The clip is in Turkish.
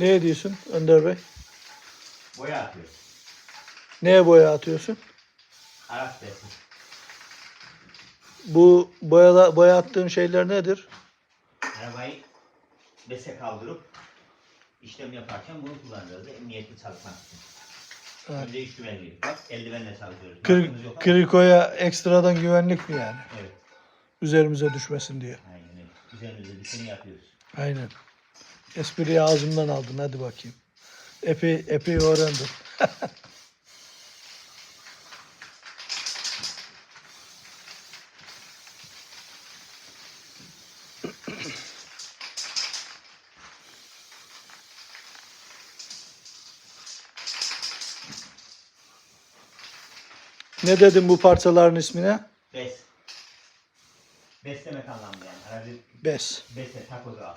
Ne ediyorsun Önder Bey? Boya atıyor. Neye boya atıyorsun? Desin. Bu boya, boya attığın şeyler nedir? Arabayı bese kaldırıp işlem yaparken bunu kullanacağız. Emniyetli çalışmak için. Evet. Önce iş güvenliği. Bak eldivenle çalışıyoruz. Kır, Baktığınız yok ama- krikoya ekstradan güvenlik mi yani? Evet. Üzerimize düşmesin diye. Aynen öyle. Üzerimize düşeni yapıyoruz. Aynen. Espriyi ağzımdan aldın hadi bakayım. Epey epey öğrendim. ne dedim bu parçaların ismine? Bes. Bes demek anlamda yani. Aracı Bes. bese takoz al.